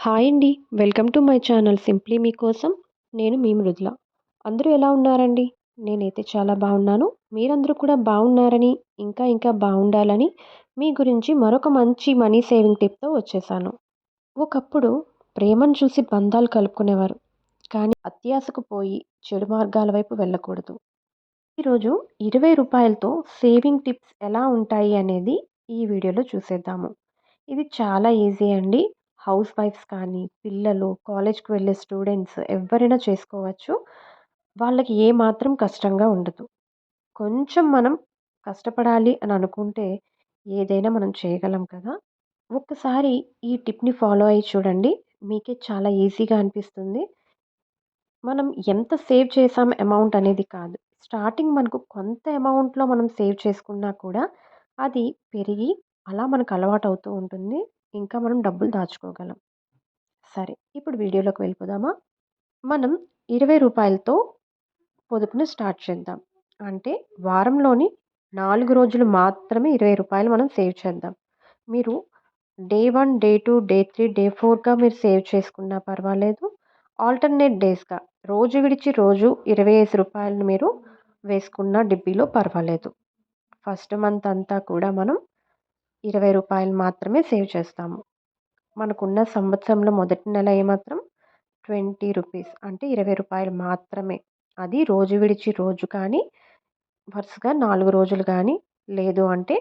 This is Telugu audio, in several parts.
హాయ్ అండి. Welcome to my channel simply మీకోసం నేను మీ మృదుల. అందరూ ఎలా ఉన్నారండి? నేనైతే చాలా బాగున్నాను. మీరందరూ కూడా బాగున్నారని ఇంకా ఇంకా బాగుండాలని మీ గురించి మరొక మంచి మనీ సేవింగ్ టిప్తో వచ్చేసాను. ఒకప్పుడు ప్రేమను చూసి బంధాలు కలుపుకునేవారు. కానీ అత్యాశకు పోయి చెడు మార్గాల వైపు వెళ్ళకూడదు. ఈరోజు ఇరవై రూపాయలతో సేవింగ్ టిప్స్ ఎలా ఉంటాయి అనేది ఈ వీడియోలో చూసేద్దాము. ఇది చాలా ఈజీ అండి. హౌస్ వైఫ్స్ కానీ పిల్లలు కాలేజ్కి వెళ్ళే స్టూడెంట్స్ ఎవరైనా చేసుకోవచ్చు. వాళ్ళకి ఏ మాత్రం కష్టంగా ఉండదు. కొంచెం మనం కష్టపడాలి అని అనుకుంటే ఏదైనా మనం చేయగలం కదా. ఒక్కసారి ఈ టిప్ని ఫాలో అయ్యి చూడండి. మీకే చాలా ఈజీగా అనిపిస్తుంది. మనం ఎంత సేవ్ చేసాం అమౌంట్ అనేది కాదు. స్టార్టింగ్ మనకు కొంత అమౌంట్లో మనం సేవ్ చేసుకున్నా కూడా అది పెరిగి అలా మనకు అలవాటు అవుతూ ఉంటుంది. ఇంకా మనం డబ్బులు దాచుకోగలం. సరే ఇప్పుడు వీడియోలోకి వెళ్ళిపోదామా? మనం ఇరవై రూపాయలతో పొదుపుని స్టార్ట్ చేద్దాం. అంటే వారంలోని నాలుగు రోజులు మాత్రమే ఇరవై రూపాయలు మనం సేవ్ చేద్దాం. మీరు day one day two day three day ఫోర్గా మీరు సేవ్ చేసుకున్నా పర్వాలేదు. ఆల్టర్నేట్ డేస్గా రోజు విడిచి రోజు ఇరవై ఐదు రూపాయలను మీరు వేసుకున్న డిబ్బీలో పర్వాలేదు. ఫస్ట్ మంత్ అంతా కూడా మనం ఇరవై రూపాయలు మాత్రమే సేవ్ చేస్తాము. మనకున్న సంవత్సరంలో మొదటి నెల ఏమాత్రం ట్వంటీ రూపీస్ అంటే ఇరవై రూపాయలు మాత్రమే. అది రోజు విడిచి రోజు కానీ వరుసగా నాలుగు రోజులు కానీ లేదు అంటే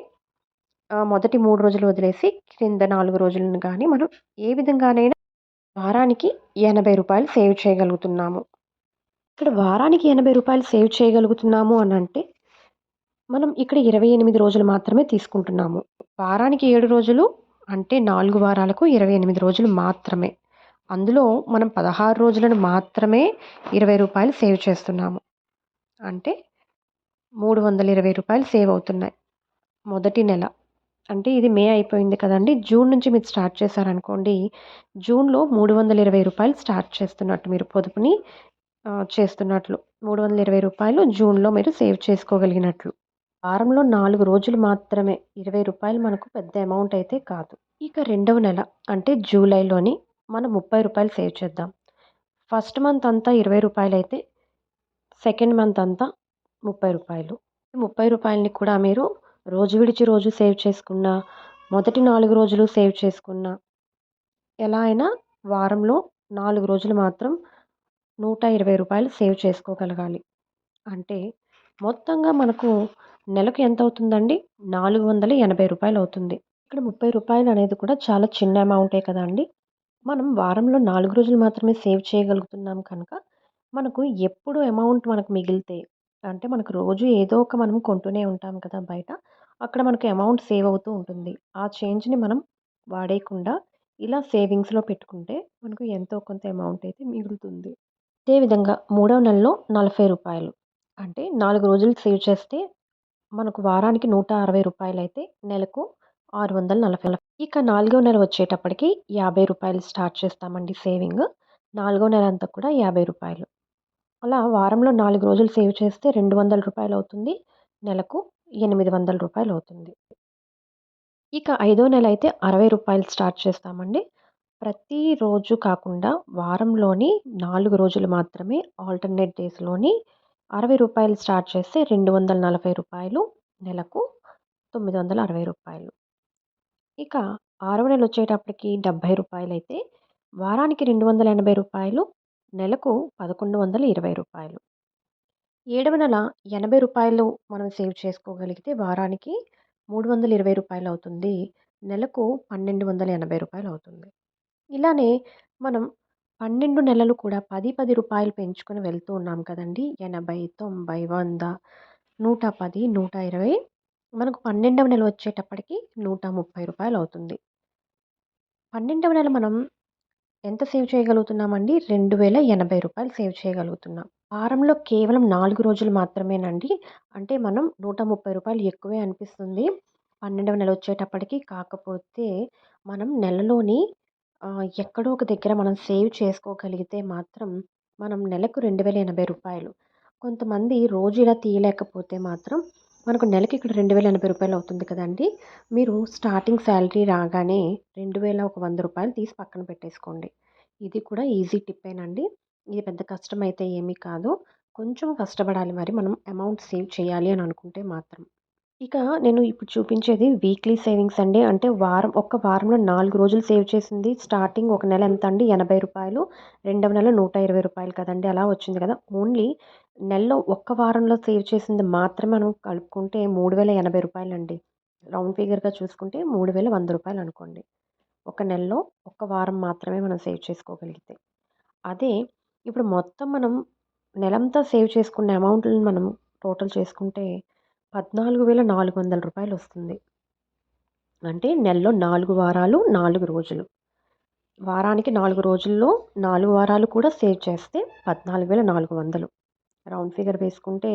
మొదటి మూడు రోజులు వదిలేసి క్రింద నాలుగు రోజులను కానీ మనం ఏ విధంగానైనా వారానికి ఎనభై రూపాయలు సేవ్ చేయగలుగుతున్నాము. ఇక్కడ వారానికి ఎనభై రూపాయలు సేవ్ చేయగలుగుతున్నాము అని అంటే మనం ఇక్కడ ఇరవై ఎనిమిది రోజులు మాత్రమే తీసుకుంటున్నాము. వారానికి ఏడు రోజులు అంటే నాలుగు వారాలకు ఇరవై ఎనిమిది రోజులు మాత్రమే. అందులో మనం పదహారు రోజులను మాత్రమే ఇరవై రూపాయలు సేవ్ చేస్తున్నాము. అంటే మూడు వందల ఇరవై రూపాయలు సేవ్ అవుతున్నాయి మొదటి నెల. అంటే ఇది మే అయిపోయింది కదండి. జూన్ నుంచి మీరు స్టార్ట్ చేశారనుకోండి జూన్లో మూడు వందల ఇరవై రూపాయలు స్టార్ట్ చేస్తున్నట్టు మీరు పొదుపుని చేస్తున్నట్లు. మూడు వందల ఇరవై రూపాయలు జూన్లో మీరు సేవ్ చేసుకోగలిగినట్లు. వారంలో నాలుగు రోజులు మాత్రమే ఇరవై రూపాయలు మనకు పెద్ద అమౌంట్ అయితే కాదు. ఇక రెండవ నెల అంటే జూలైలోని మనం ముప్పై రూపాయలు సేవ్ చేద్దాం. ఫస్ట్ మంత్ అంతా ఇరవై రూపాయలు అయితే సెకండ్ మంత్ అంతా ముప్పై రూపాయలు. ముప్పై రూపాయలని కూడా మీరు రోజు విడిచి రోజు సేవ్ చేసుకున్న మొదటి నాలుగు రోజులు సేవ్ చేసుకున్న ఎలా అయినా వారంలో నాలుగు రోజులు మాత్రం నూట ఇరవై రూపాయలు సేవ్ చేసుకోగలగాలి. అంటే మొత్తంగా మనకు నెలకు ఎంత అవుతుందండి నాలుగు వందల ఎనభై రూపాయలు అవుతుంది ఇక్కడ ముప్పై రూపాయలు అనేది కూడా చాలా చిన్న అమౌంటే కదండి మనం వారంలో నాలుగు రోజులు మాత్రమే సేవ్ చేయగలుగుతున్నాం కనుక మనకు ఎప్పుడు అమౌంట్ మనకు మిగిలితే అంటే మనకు రోజు ఏదో ఒక మనం కొంటూనే ఉంటాం కదా బయట అక్కడ మనకు అమౌంట్ సేవ్ అవుతూ ఉంటుంది. ఆ చేంజ్ని మనం వాడేయకుండా ఇలా సేవింగ్స్లో పెట్టుకుంటే మనకు ఎంతో కొంత అమౌంట్ అయితే మిగులుతుంది. అదేవిధంగా మూడవ నెలలో నలభై రూపాయలు. అంటే నాలుగు రోజులు సేవ్ చేస్తే మనకు వారానికి నూట అరవై రూపాయలు అయితే నెలకు ఆరు వందల నలభై ఇక నాలుగో నెల వచ్చేటప్పటికి యాభై రూపాయలు స్టార్ట్ చేస్తామండి సేవింగ్. నాలుగో నెల అంతా కూడా యాభై రూపాయలు. అలా వారంలో నాలుగు రోజులు సేవ్ చేస్తే రెండు వందల రూపాయలు అవుతుంది నెలకు ఎనిమిది వందల రూపాయలు అవుతుంది. ఇక ఐదో నెల అయితే అరవై రూపాయలు స్టార్ట్ చేస్తామండి. ప్రతిరోజు కాకుండా వారంలోని నాలుగు రోజులు మాత్రమే ఆల్టర్నేట్ డేస్లోని అరవై రూపాయలు స్టార్ట్ చేస్తే రెండు వందల నలభై రూపాయలు నెలకు తొమ్మిది వందల అరవై రూపాయలు. ఇక ఆరవ నెల వచ్చేటప్పటికి డెబ్భై రూపాయలు అయితే వారానికి రెండు వందల ఎనభై రూపాయలు నెలకు పదకొండు వందల ఇరవై రూపాయలు. ఏడవ నెల ఎనభై రూపాయలు మనం సేవ్ చేసుకోగలిగితే వారానికి మూడు వందల ఇరవై రూపాయలు అవుతుంది నెలకు పన్నెండు వందల ఎనభై రూపాయలు అవుతుంది. ఇలానే మనం పన్నెండు నెలలు కూడా పది పది రూపాయలు పెంచుకొని వెళ్తూ ఉన్నాం కదండి. ఎనభై తొంభై వంద నూట పది నూట ఇరవై. మనకు పన్నెండవ నెల వచ్చేటప్పటికి నూట ముప్పై రూపాయలు అవుతుంది. పన్నెండవ నెల మనం ఎంత సేవ్ చేయగలుగుతున్నామండి? రెండు వేల ఎనభై రూపాయలు సేవ్ చేయగలుగుతున్నాం. వారంలో కేవలం నాలుగు రోజులు మాత్రమేనండి. అంటే మనం నూట ముప్పై రూపాయలు ఎక్కువే అనిపిస్తుంది. పన్నెండవ నెల వచ్చేటప్పటికి కాకపోతే మనం నెలలోని ఎక్కడో ఒక దగ్గర మనం సేవ్ చేసుకోగలిగితే మాత్రం మనం నెలకు రెండు వేల ఎనభై రూపాయలు. కొంతమంది రోజు ఇలా తీయలేకపోతే మాత్రం మనకు నెలకి ఇక్కడ రెండు వేల ఎనభై రూపాయలు అవుతుంది కదండి. మీరు స్టార్టింగ్ శాలరీ రాగానే రెండు వేల ఒక వంద రూపాయలు తీసి పక్కన పెట్టేసుకోండి. ఇది కూడా ఈజీ టిప్పేనండి. ఇది పెద్ద కష్టం అయితే ఏమీ కాదు. కొంచెం కష్టపడాలి మరి మనం అమౌంట్ సేవ్ చేయాలి అని అనుకుంటే మాత్రం. ఇక నేను ఇప్పుడు చూపించేది వీక్లీ సేవింగ్స్ అండి. అంటే వారం ఒక్క వారంలో నాలుగు రోజులు సేవ్ చేసింది. స్టార్టింగ్ ఒక నెల ఎంత అండి? ఎనభై రూపాయలు. రెండవ నెల నూట ఇరవై రూపాయలు కదండి? అలా వచ్చింది కదా. ఓన్లీ నెలలో ఒక్క వారంలో సేవ్ చేసింది మాత్రమే మనం కలుపుకుంటే మూడు వేల ఎనభై రూపాయలు అండి. రౌండ్ ఫిగర్గా చూసుకుంటే మూడు వేల వంద రూపాయలు అనుకోండి. ఒక నెలలో ఒక్క వారం మాత్రమే మనం సేవ్ చేసుకోగలిగితే. అదే ఇప్పుడు మొత్తం మనం నెలంతా సేవ్ చేసుకున్న అమౌంట్లను మనం టోటల్ చేసుకుంటే పద్నాలుగు వేల నాలుగు వందల రూపాయలు వస్తుంది అంటే నెలలో నాలుగు వారాలు నాలుగు రోజులు. వారానికి నాలుగు రోజుల్లో నాలుగు వారాలు కూడా సేవ్ చేస్తే పద్నాలుగు వేల నాలుగు వందలు. రౌండ్ ఫిగర్ వేసుకుంటే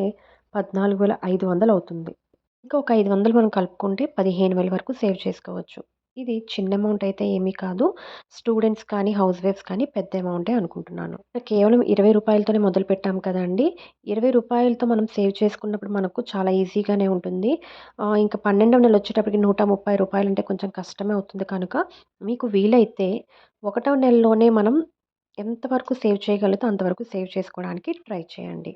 పద్నాలుగు వేల ఐదు వందలు అవుతుంది ఇంకా ఒక ఐదు వందలు మనం కలుపుకుంటే పదిహేను వేల వరకు సేవ్ చేసుకోవచ్చు. ఇది చిన్న అమౌంట్ అయితే ఏమీ కాదు. స్టూడెంట్స్ కానీ హౌస్ వైఫ్స్ కానీ పెద్ద అమౌంటే అనుకుంటున్నాను. కేవలం ఇరవై రూపాయలతోనే మొదలు పెట్టాం కదండి ఇరవై రూపాయలతో మనం సేవ్ చేసుకున్నప్పుడు మనకు చాలా ఈజీగానే ఉంటుంది. ఇంకా పన్నెండవ నెల వచ్చేటప్పటికి నూట ముప్పై రూపాయలు అంటే కొంచెం కష్టమే అవుతుంది కనుక మీకు వీలైతే ఒకటవ నెలలోనే మనం ఎంతవరకు సేవ్ చేయగలుగుతో అంతవరకు సేవ్ చేసుకోవడానికి ట్రై చేయండి.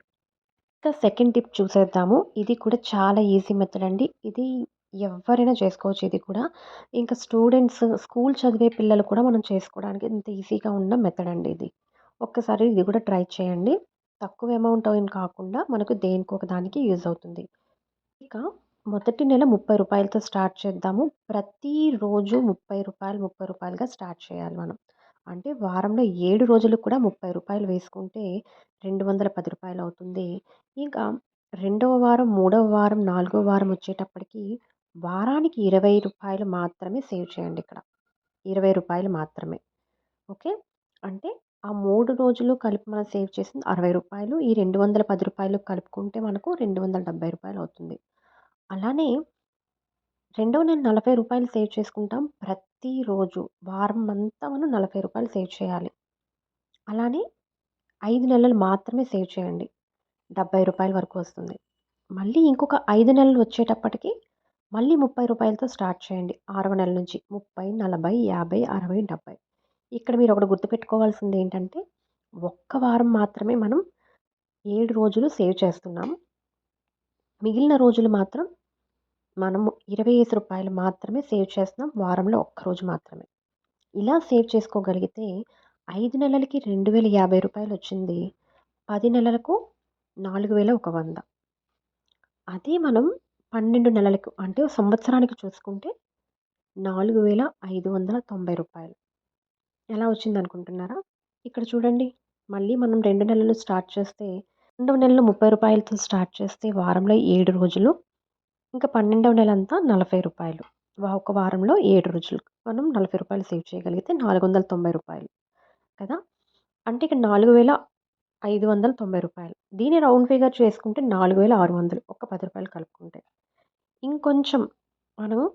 ఇంకా సెకండ్ టిప్ చూసేద్దాము. ఇది కూడా చాలా ఈజీ మెథడ్ అండి. ఇది ఎవరైనా చేసుకోవచ్చు ఇది కూడా. ఇంకా స్టూడెంట్స్ స్కూల్ చదివే పిల్లలు కూడా మనం చేసుకోవడానికి ఇంత ఈజీగా ఉన్న మెథడ్ అండి ఇది. ఒక్కసారి ఇది కూడా ట్రై చేయండి. తక్కువ అమౌంట్ ఏం కాకుండా మనకు దేనికి ఒక దానికి యూజ్ అవుతుంది. ఇక మొదటి నెల ముప్పై రూపాయలతో స్టార్ట్ చేద్దాము. ప్రతిరోజు ముప్పై రూపాయలు ముప్పై రూపాయలుగా స్టార్ట్ చేయాలి మనం. అంటే వారంలో ఏడు రోజులు కూడా ముప్పై రూపాయలు వేసుకుంటే రెండు వందల పది రూపాయలు అవుతుంది. ఇంకా రెండవ వారం మూడవ వారం నాలుగవ వారం వచ్చేటప్పటికి వారానికి ఇరవై రూపాయలు మాత్రమే సేవ్ చేయండి ఇక్కడ. ఇరవై రూపాయలు మాత్రమే. ఓకే? అంటే ఆ మూడు రోజులు కలిపి మనం సేవ్ చేసింది అరవై రూపాయలు ఈ రెండు వందల పది రూపాయలు కలుపుకుంటే మనకు రెండు వందల డెబ్బై రూపాయలు అవుతుంది. అలానే రెండవ నెల నలభై రూపాయలు సేవ్ చేసుకుంటాం. ప్రతిరోజు వారం అంతా మనం నలభై రూపాయలు సేవ్ చేయాలి. అలానే ఐదు నెలలు మాత్రమే సేవ్ చేయండి. డెబ్బై రూపాయల వరకు వస్తుంది. మళ్ళీ ఇంకొక ఐదు నెలలు వచ్చేటప్పటికి మళ్ళీ ముప్పై రూపాయలతో స్టార్ట్ చేయండి. ఆరవ నెల నుంచి ముప్పై నలభై యాభై అరవై డెబ్బై. ఇక్కడ మీరు ఒకటి గుర్తుపెట్టుకోవాల్సింది ఏంటంటే ఒక్క వారం మాత్రమే మనం ఏడు రోజులు సేవ్ చేస్తున్నాం. మిగిలిన రోజులు మాత్రం మనము ఇరవై ఐదు రూపాయలు మాత్రమే సేవ్ చేస్తున్నాం వారంలో ఒక్క రోజు మాత్రమే. ఇలా సేవ్ చేసుకోగలిగితే ఐదు నెలలకి రెండు వేల యాభై రూపాయలు వచ్చింది. పది నెలలకు నాలుగు వేల ఒక వంద. అదే మనం పన్నెండు నెలలకు అంటే సంవత్సరానికి చూసుకుంటే నాలుగు వేల ఐదు వందల తొంభై రూపాయలు. ఎలా వచ్చింది అనుకుంటున్నారా? ఇక్కడ చూడండి. మళ్ళీ మనం రెండు నెలలు స్టార్ట్ చేస్తే రెండవ నెలలో ముప్పై రూపాయలతో స్టార్ట్ చేస్తే వారంలో ఏడు రోజులు ఇంకా పన్నెండవ నెల అంతా నలభై రూపాయలు. ఒక వారంలో ఏడు రోజులు. మనం నలభై రూపాయలు సేవ్ చేయగలిగితే నాలుగు వందల తొంభై రూపాయలు కదా? అంటే ఇక్కడ నాలుగు వేల ఐదు వందల తొంభై రూపాయలు. దీన్ని రౌండ్ ఫిగర్ చేసుకుంటే నాలుగు వేల ఆరు వందలు. ఒక పది రూపాయలు కలుపుకుంటే. ఇంకొంచెం మనం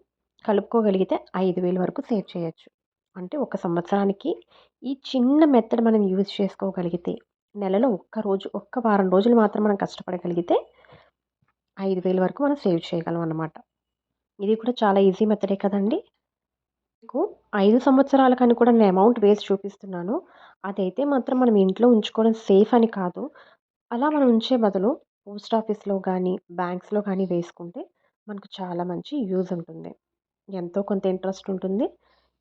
కలుపుకోగలిగితే ఐదు వేలు వరకు సేవ్ చేయొచ్చు. అంటే ఒక సంవత్సరానికి ఈ చిన్న మెథడ్ మనం యూజ్ చేసుకోగలిగితే నెలలో ఒక్క రోజు ఒక్క వారం రోజులు మాత్రం మనం కష్టపడగలిగితే ఐదు వేల వరకు మనం సేవ్ చేయగలం అన్నమాట. ఇది కూడా చాలా ఈజీ మెథడే కదండి. మీకు ఐదు సంవత్సరాల కానీ కూడా నేను అమౌంట్ వేసి చూపిస్తున్నాను. అదైతే మాత్రం మనం ఇంట్లో ఉంచుకోవడం సేఫ్ అని కాదు. అలా మనం ఉంచే బదులు పోస్ట్ ఆఫీస్లో కానీ బ్యాంక్స్లో కానీ వేసుకుంటే మనకు చాలా మంచి యూజ్ ఉంటుంది. ఎంతో కొంత ఇంట్రెస్ట్ ఉంటుంది.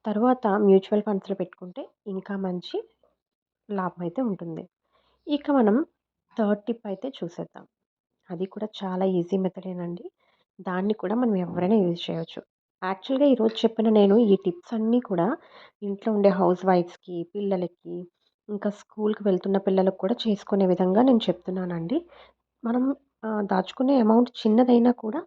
తర్వాత మ్యూచువల్ ఫండ్స్లో పెట్టుకుంటే ఇంకా మంచి లాభం అయితే ఉంటుంది. ఇక మనం థర్డ్ టిప్ అయితే చూసేద్దాం. అది కూడా చాలా ఈజీ మెథడేనండి దాన్ని కూడా మనం ఎవరైనా యూజ్ చేయవచ్చు యాక్చువల్గా ఈరోజు చెప్పిన నేను ఈ టిప్స్ అన్నీ కూడా ఇంట్లో ఉండే హౌస్ వైఫ్స్కి పిల్లలకి ఇంకా స్కూల్కి వెళ్తున్న పిల్లలకు కూడా చేసుకునే విధంగా నేను చెప్తున్నానండి. మనం దాచుకునే అమౌంట్ చిన్నదైనా కూడా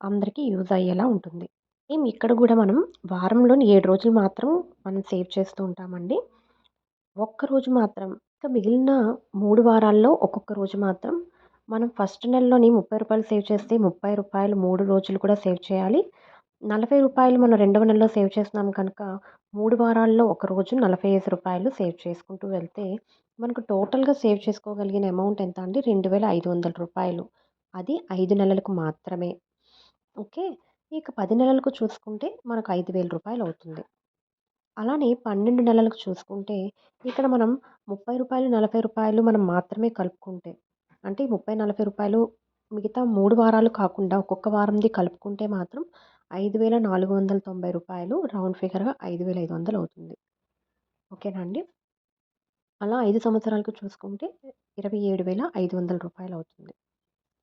అందరికీ యూజ్ అయ్యేలా ఉంటుంది. మేము ఇక్కడ కూడా మనం వారంలోని ఏడు రోజులు మాత్రం మనం సేవ్ చేస్తూ ఉంటామండి. ఒక్కరోజు మాత్రం ఇంకా మిగిలిన మూడు వారాల్లో ఒక్కొక్క రోజు మాత్రం మనం ఫస్ట్ నెలలోని ముప్పై రూపాయలు సేవ్ చేస్తే ముప్పై రూపాయలు మూడు రోజులు కూడా సేవ్ చేయాలి. నలభై రూపాయలు మనం రెండవ నెలలో సేవ్ చేస్తున్నాం కనుక మూడు వారాల్లో ఒక రోజు నలభై ఐదు రూపాయలు సేవ్ చేసుకుంటూ వెళ్తే మనకు టోటల్గా సేవ్ చేసుకోగలిగిన అమౌంట్ ఎంత అండి రెండు వేల ఐదు వందల రూపాయలు అది ఐదు నెలలకు మాత్రమే ఓకే. ఇక పది నెలలకు చూసుకుంటే మనకు ఐదు వేల రూపాయలు అవుతుంది. అలానే 12 నెలలకు చూసుకుంటే ఇక్కడ మనం ముప్పై రూపాయలు నలభై రూపాయలు మనం మాత్రమే కలుపుకుంటే అంటే ముప్పై నలభై రూపాయలు మిగతా మూడు వారాలు కాకుండా ఒక్కొక్క వారంది కలుపుకుంటే మాత్రం ఐదు వేల నాలుగు వందల తొంభై రూపాయలు రౌండ్ ఫిగర్గా ఐదు వేల ఐదు వందలు అవుతుంది. ఓకేనా అండి? అలా ఐదు సంవత్సరాలకు చూసుకుంటే ఇరవై ఏడు వేల ఐదు వందల రూపాయలు అవుతుంది.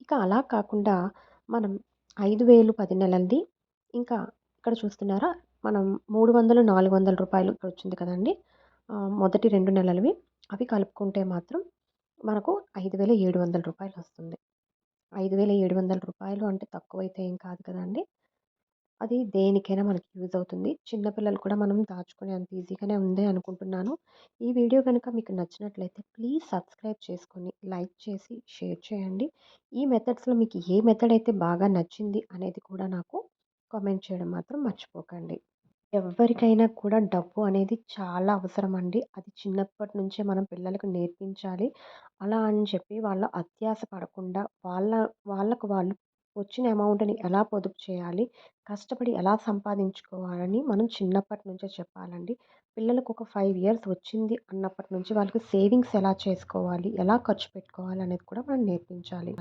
ఇక అలా కాకుండా మనం ఐదు వేలు పది నెలలది ఇంకా ఇక్కడ చూస్తున్నారా? మనం మూడు వందలు నాలుగు వందల రూపాయలు ఇక్కడ వచ్చింది కదండి. మొదటి రెండు నెలలవి అవి కలుపుకుంటే మాత్రం మనకు ఐదు వేల ఏడు వందల రూపాయలు వస్తుంది. ఐదు వేల ఏడు వందల రూపాయలు అంటే తక్కువ అయితే ఏం కాదు కదండి. అది దేనికైనా మనకి యూజ్ అవుతుంది. చిన్నపిల్లలు కూడా మనం దాచుకునే అంత ఈజీగానే ఉంది అనుకుంటున్నాను. ఈ వీడియో కనుక మీకు నచ్చినట్లయితే ప్లీజ్ సబ్స్క్రైబ్ చేసుకొని, లైక్ చేసి, షేర్ చేయండి. ఈ మెథడ్స్‌లో మీకు ఏ మెథడ్ అయితే బాగా నచ్చింది అనేది కూడా నాకు కామెంట్ చేయడం మాత్రం మర్చిపోకండి. ఎవ్వరికైనా కూడా డబ్బు అనేది చాలా అవసరం అండి. అది చిన్నప్పటి నుంచే మనం పిల్లలకు నేర్పించాలి. అలా అని చెప్పి వాళ్ళ అత్యాస పడకుండా వాళ్ళ వాళ్ళకు వాళ్ళు వచ్చిన అమౌంట్‌ని ఎలా పొదుపు చేయాలి, కష్టపడి ఎలా సంపాదించుకోవాలని మనం చిన్నప్పటి నుంచే చెప్పాలండి. పిల్లలకు ఒక ఫైవ్ ఇయర్స్ వచ్చింది అన్నప్పటి నుంచి వాళ్ళకి సేవింగ్స్ ఎలా చేసుకోవాలి, ఎలా ఖర్చు పెట్టుకోవాలి అనేది కూడా మనం నేర్పించాలి.